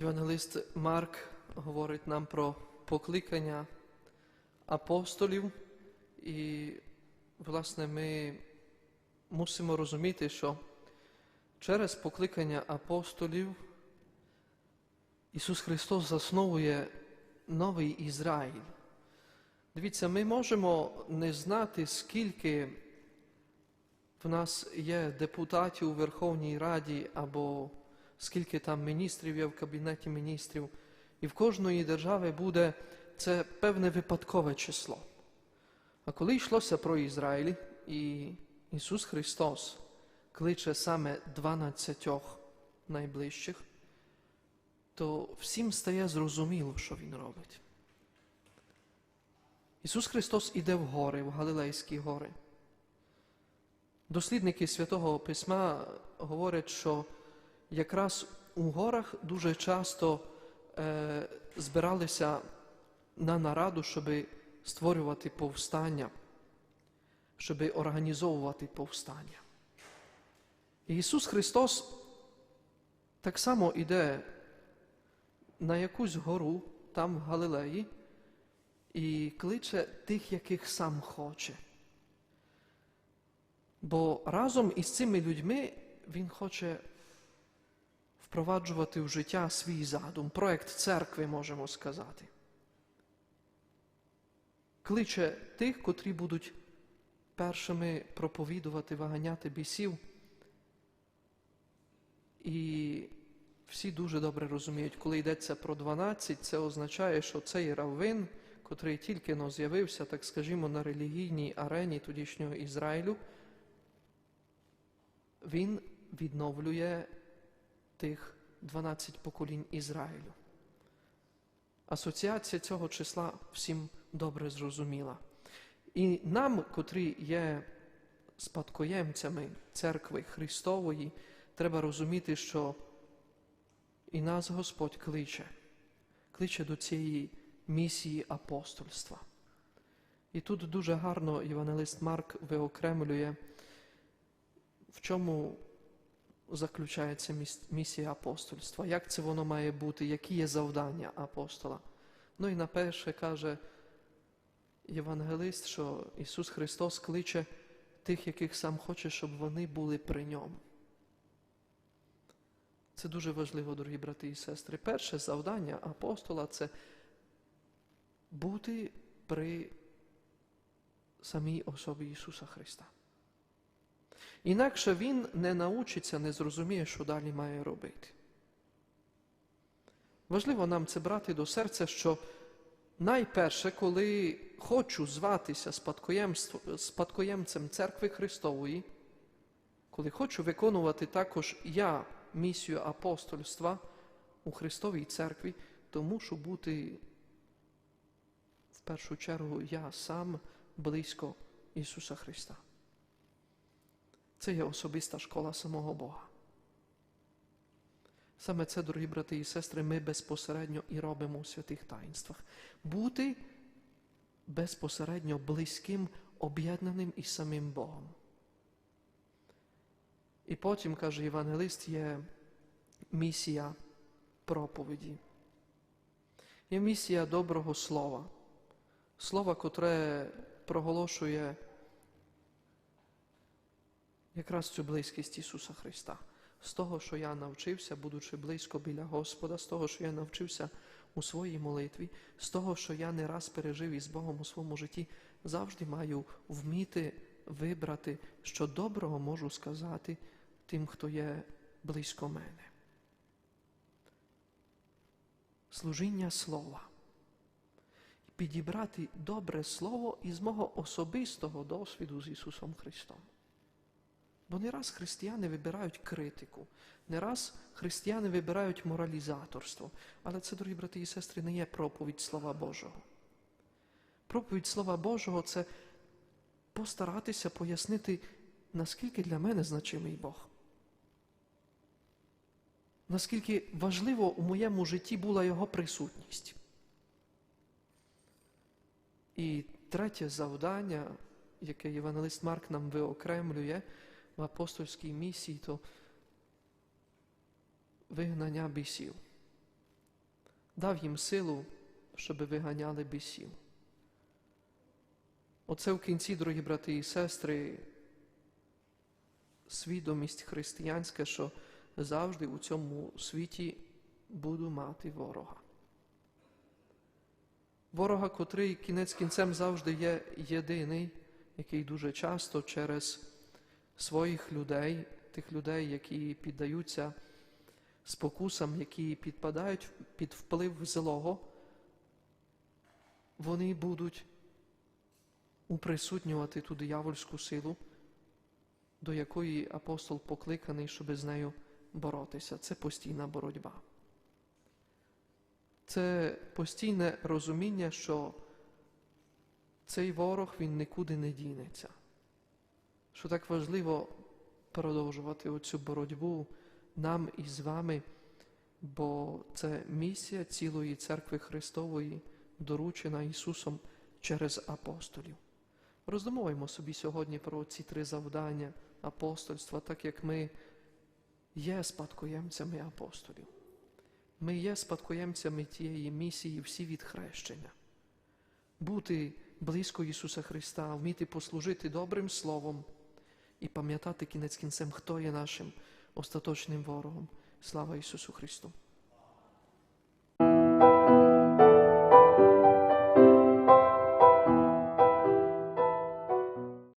Євангелист Марк говорить нам про покликання апостолів, і, власне, ми мусимо розуміти, що через покликання апостолів Ісус Христос засновує новий Ізраїль. Дивіться, ми можемо не знати, скільки в нас є депутатів у Верховній Раді або скільки там міністрів є в Кабінеті міністрів, і в кожної держави буде це певне випадкове число. А коли йшлося про Ізраїль, і Ісус Христос кличе саме 12 найближчих, то всім стає зрозуміло, що Він робить. Ісус Христос іде в гори, в Галилейські гори. Дослідники Святого Письма говорять, що якраз у горах дуже часто е, збиралися на нараду, щоб створювати повстання, щоб організовувати повстання. Ісус Христос так само іде на якусь гору там в Галилеї і кличе тих, яких сам хоче. Бо разом із цими людьми Він хоче впроваджувати в життя свій задум, проект церкви, можемо сказати. Кличе тих, котрі будуть першими проповідувати, виганяти бісів. І всі дуже добре розуміють, коли йдеться про 12, це означає, що цей раввин, котрий тільки но з'явився, так скажімо, на релігійній арені тодішнього Ізраїлю, він відновлює тих 12 поколінь Ізраїлю. Асоціація цього числа всім добре зрозуміла. І нам, котрі є спадкоємцями церкви Христової, треба розуміти, що і нас Господь кличе, кличе до цієї місії апостольства. І тут дуже гарно Євангелист Марк виокремлює, в чому заключається місія апостольства, як це воно має бути, які є завдання апостола. Ну і на перше каже Євангелист, що Ісус Христос кличе тих, яких сам хоче, щоб вони були при ньому. Це дуже важливо, дорогі брати і сестри. Перше завдання апостола це бути при самій особі Ісуса Христа. Інакше Він не научиться, не зрозуміє, що далі має робити. Важливо нам це брати до серця, що найперше, коли хочу зватися спадкоємцем церкви Христової, коли хочу виконувати також я місію апостольства у Христовій церкві, то мушу бути в першу чергу я сам близько Ісуса Христа. Це є особиста школа самого Бога. Саме це, дорогі брати і сестри, ми безпосередньо і робимо у святих таїнствах. Бути безпосередньо близьким, об'єднаним із самим Богом. І потім, каже Євангелист, є місія проповіді. Є місія доброго слова, слова, котре проголошує якраз цю близькість Ісуса Христа. З того, що я навчився, будучи близько біля Господа, з того, що я навчився у своїй молитві, з того, що я не раз пережив із Богом у своєму житті, завжди маю вміти вибрати, що доброго можу сказати тим, хто є близько мене. Служіння слова. Підібрати добре слово із мого особистого досвіду з Ісусом Христом. Бо не раз християни вибирають критику, не раз християни вибирають моралізаторство. Але це, дорогі брати і сестри, не є проповідь Слова Божого. Проповідь Слова Божого це постаратися пояснити, наскільки для мене значимий Бог. Наскільки важливо у моєму житті була Його присутність. І третє завдання, яке Євангелист Марк нам виокремлює, в апостольській місії, то вигнання бісів. дав їм силу, щоб виганяли бісів. Оце в кінці, дорогі брати і сестри, свідомість християнська, що завжди у цьому світі буду мати ворога. Ворога, котрий кінець кінцем завжди є єдиний, який дуже часто через своїх людей, тих людей, які піддаються спокусам, які підпадають під вплив злого, вони будуть уприсутнювати ту диявольську силу, до якої апостол покликаний, щоб з нею боротися. Це постійна боротьба. Це постійне розуміння, що цей ворог він нікуди не дінеться. Що так важливо продовжувати оцю боротьбу нам і з вами, бо це місія цілої церкви Христової, доручена Ісусом через апостолів. Роздумуємо собі сьогодні про ці три завдання апостольства, так як ми є спадкоємцями апостолів. Ми є спадкоємцями тієї місії всі від хрещення. Бути близько Ісуса Христа, вміти послужити добрим словом і пам'ятати кінець кінцем, хто є нашим остаточним ворогом. Слава Ісусу Христу!